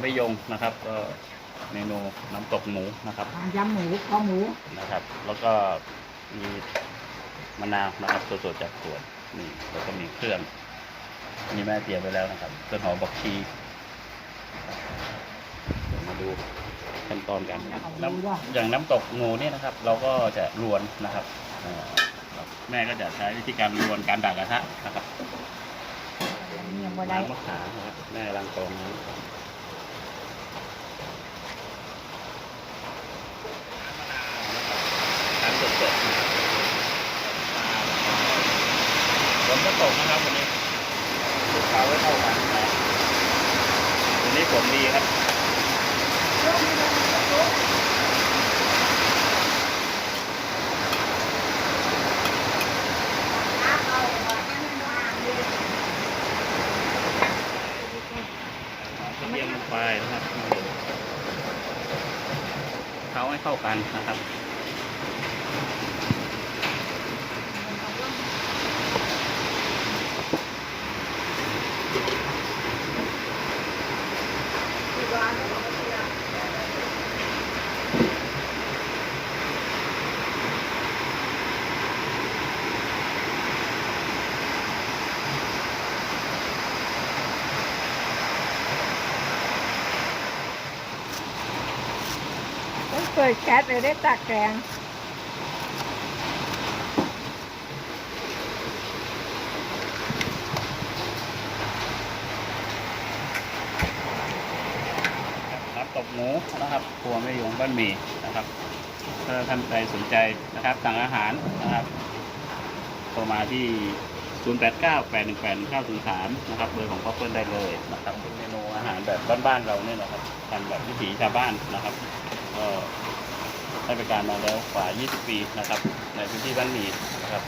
ไม่ยงนะครับ ก็เมนูน้ำตกหมูนะครับทำยำหมูคอหมูนะครับ แล้วก็มีมะนาวนะครับสดๆจากสวนนี่แล้วก็มีเครื่องอันนี่แม่เตรียมไว้แล้วนะครับต้นหอมบักชีเดี๋ยวมาดูขั้นตอนกันน้ำอย่างน้ำตกงูเนี่ยนะครับ เราก็จะรวนนะครับเอ่อครับแม่ก็จะใช้วิธีการรวนการดักกระทะนะครับเนียงบ่ได้น้ำมะขามนะครับแม่กำลังกรองน้ำน้ำ สดๆฝนก็ตกนะครับวันนี้ลูกค้าไว้เท่ากันนะวันนี้ฝนดีครับเทียมลงไปนะครับเขาให้เข้ากันนะครับ ต้อง เปิดแก๊สเลยได้ตักแกงรับตกหมูนะครับครัวไม่ยงบ้านหมี่นะครับ ถ้าท่านใดสนใจนะครับสั่งอาหารนะครับโทรมาที่ 0898181903 นะครับ เบอร์ของพ่อเพื่อนได้เลยนะครับเป็นเมนูอาหารแบบบ้านๆเราเนี่ยนะครับทำแบบวิถีชาวบ้านนะครับ ก็ให้บริการมาแล้วกว่า 20 ปีนะครับ ในพื้นที่บ้านหมีนะครับ